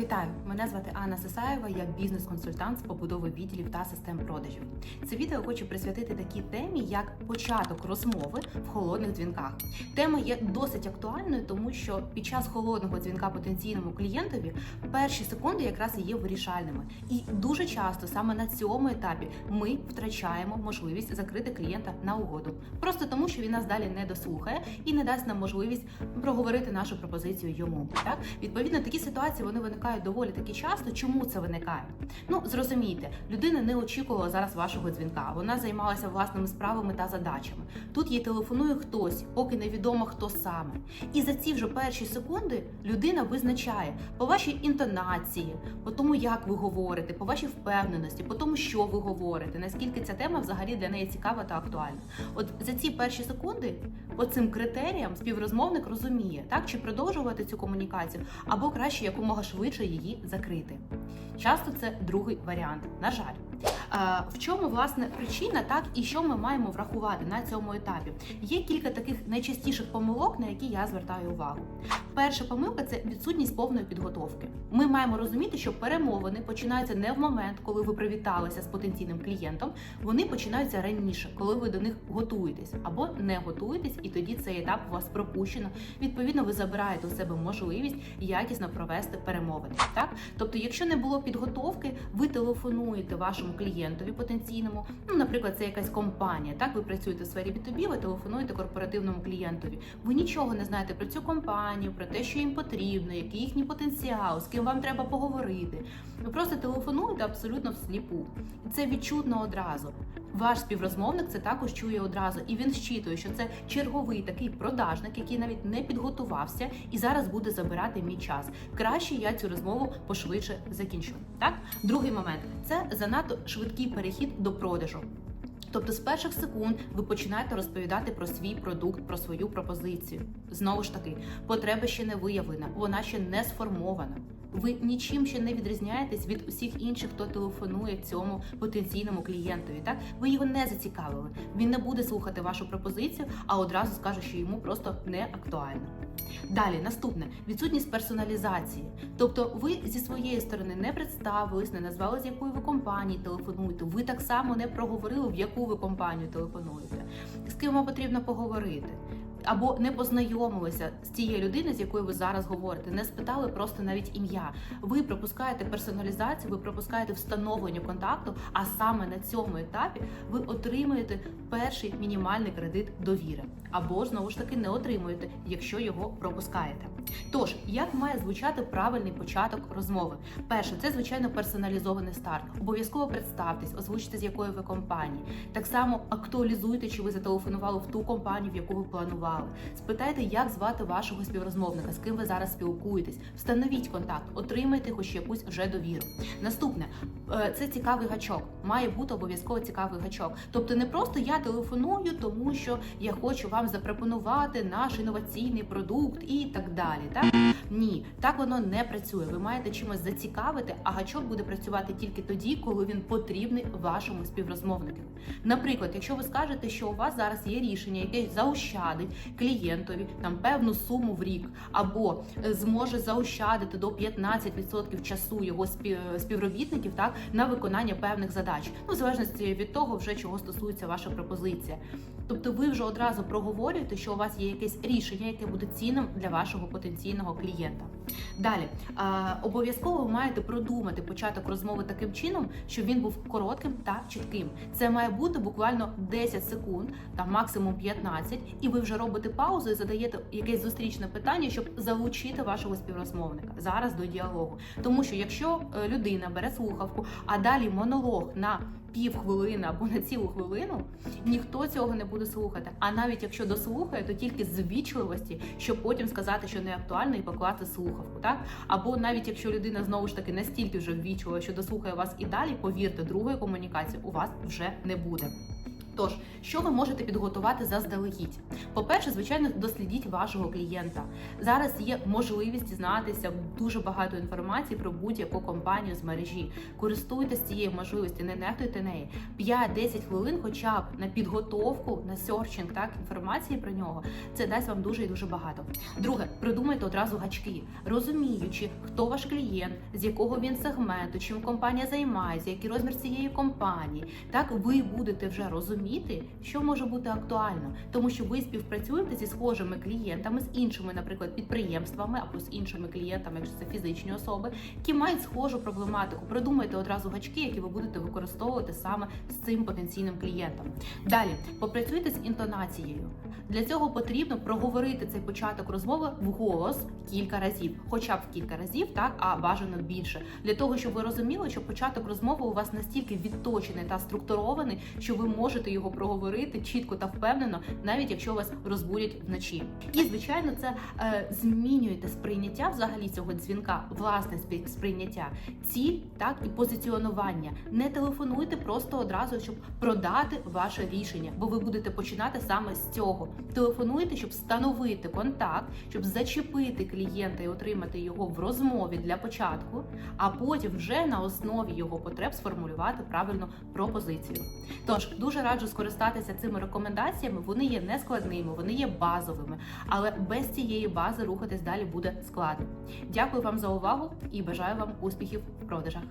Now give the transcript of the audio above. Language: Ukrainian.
Вітаю! Мене звати Анна Сисаєва, я бізнес-консультант з побудови відділів та систем продажів. Це відео хочу присвятити такій темі, як початок розмови в холодних дзвінках. Тема є досить актуальною, тому що під час холодного дзвінка потенційному клієнтові перші секунди якраз і є вирішальними. І дуже часто саме на цьому етапі ми втрачаємо можливість закрити клієнта на угоду, просто тому, що він нас далі не дослухає і не дасть нам можливість проговорити нашу пропозицію йому. Так відповідно такі ситуації вони виникають доволі таки часто. Чому це виникає? Ну зрозумійте, людина не очікувала зараз вашого дзвінка. Вона займалася власними справами та задачами. Тут їй телефонує хтось, поки невідомо хто саме. І за ці вже перші секунди людина визначає по вашій інтонації, по тому, як ви говорите, по вашій впевненості, по тому, що ви говорите, наскільки ця тема взагалі для неї цікава та актуальна. От за ці перші секунди, по цим критеріям, співрозмовник розуміє, так чи продовжувати цю комунікацію, або краще якомога швидше її закрити. Часто це другий варіант. На жаль. А, В чому власне причина, так і що ми маємо врахувати на цьому етапі? Є кілька таких найчастіших помилок, на які я звертаю увагу. Перша помилка це відсутність повної підготовки. Ми маємо розуміти, що перемовини починаються не в момент, коли ви привіталися з потенційним клієнтом. Вони починаються раніше, коли ви до них готуєтесь або не готуєтесь, і тоді цей етап у вас пропущено. Відповідно, ви забираєте у себе можливість якісно провести перемовини. Так, тобто, якщо не було підготовки, ви телефонуєте вашому клієнтові потенційному. Ну, наприклад, це якась компанія. Так, ви працюєте в сфері B2B, ви телефонуєте корпоративному клієнтові. Ви нічого не знаєте про цю компанію, про те, що їм потрібно, який їхній потенціал, з ким вам треба поговорити. Ви просто телефонуєте абсолютно всліпу. І це відчутно одразу. Ваш співрозмовник це також чує одразу, і він щитує, що це черговий такий продажник, який навіть не підготувався і зараз буде забирати мій час. Краще я цю розмову пошвидше закінчу. Так, другий момент це занадто швидкий перехід до продажу. Тобто з перших секунд ви починаєте розповідати про свій продукт, про свою пропозицію. Знову ж таки, потреба ще не виявлена, вона ще не сформована. Ви нічим ще не відрізняєтесь від усіх інших, хто телефонує цьому потенційному клієнтові. Так ви його не зацікавили. Він не буде слухати вашу пропозицію, а одразу скаже, що йому просто не актуально. Далі, наступне відсутність персоналізації. Тобто, ви зі своєї сторони не представились, не назвали з якої ви компанії телефонуєте. Ви так само не проговорили, в яку ви компанію телефонуєте, з ким вам потрібно поговорити. Або не познайомилися з тією людиною, з якою ви зараз говорите, не спитали просто навіть ім'я. Ви пропускаєте персоналізацію, ви пропускаєте встановлення контакту, а саме на цьому етапі ви отримуєте перший мінімальний кредит довіри, або знову ж таки не отримуєте, якщо його пропускаєте. Тож, як має звучати правильний початок розмови? Перше, це звичайно персоналізований старт. Обов'язково представтесь, озвучте з якої ви компанії. Так само актуалізуйте, чи ви зателефонували в ту компанію, в яку ви планували. Спитайте, як звати вашого співрозмовника, з ким ви зараз спілкуєтесь. Встановіть контакт, отримайте хоч якусь вже довіру. Наступне е, це цікавий гачок. Має бути обов'язково цікавий гачок. Тобто, не просто я телефоную, тому що я хочу вам запропонувати наш інноваційний продукт і так далі. Так ні, так воно не працює. Ви маєте чимось зацікавити, а гачок буде працювати тільки тоді, коли він потрібний вашому співрозмовнику. Наприклад, якщо ви скажете, що у вас зараз є рішення, яке заощадить клієнтові там певну суму в рік, або е, зможе заощадити до 15% часу його співробітників так на виконання певних задач, ну в залежності від того, вже чого стосується ваша пропозиція. Тобто, ви вже одразу проговорюєте, що у вас є якесь рішення, яке буде цінним для вашого потенційного клієнта. Далі обов'язково ви маєте продумати початок розмови таким чином, щоб він був коротким та чітким. Це має бути буквально 10 секунд, там максимум 15, і ви вже робите паузу і задаєте якесь зустрічне питання, щоб залучити вашого співрозмовника зараз до діалогу. Тому що якщо е, людина бере слухавку, а далі монолог на пів хвилини або на цілу хвилину, ніхто цього не буде слухати. А навіть якщо дослухає, то тільки з вічливості, щоб потім сказати, що не актуально, і поклати слухавку. Так або навіть якщо людина знову ж таки настільки вже ввічлива, що дослухає вас і далі, повірте, другої комунікації у вас вже не буде. Тож, що ви можете підготувати заздалегідь? По-перше, звичайно, дослідіть вашого клієнта. Зараз є можливість дізнатися дуже багато інформації про будь-яку компанію з мережі. Користуйтесь цією можливістю, не нехтуйте неї. 5-10 хвилин, хоча б на підготовку, на серчинг так інформації про нього. Це дасть вам дуже і дуже багато. Друге, придумайте одразу гачки, розуміючи, хто ваш клієнт, з якого він сегменту, чим компанія займається, який розмір цієї компанії. Так ви будете вже розуміти, що може бути актуально, тому що ви співпрацюєте зі схожими клієнтами, з іншими, наприклад, підприємствами або з іншими клієнтами, якщо це фізичні особи, які мають схожу проблематику. Придумайте одразу гачки, які ви будете використовувати саме з цим потенційним клієнтом. Далі попрацюйте з інтонацією. Для цього потрібно проговорити цей початок розмови вголос кілька разів, хоча б кілька разів, так а бажано більше, для того, щоб ви розуміли, що початок розмови у вас настільки відточений та структурований, що ви можете його проговорити чітко та впевнено, навіть якщо вас розбудять вночі. І звичайно, це е, змінюєте сприйняття взагалі цього дзвінка, власне сприйняття, ціль так і позиціонування. Не телефонуйте просто одразу, щоб продати ваше рішення, бо ви будете починати саме з цього. Телефонуйте, щоб встановити контакт, щоб зачепити клієнта і отримати його в розмові для початку, а потім вже на основі його потреб сформулювати правильну пропозицію. Тож дуже раджу скористатися цими рекомендаціями. Вони є нескладними, вони є базовими, але без цієї бази рухатись далі буде складно. Дякую вам за увагу і бажаю вам успіхів в продажах.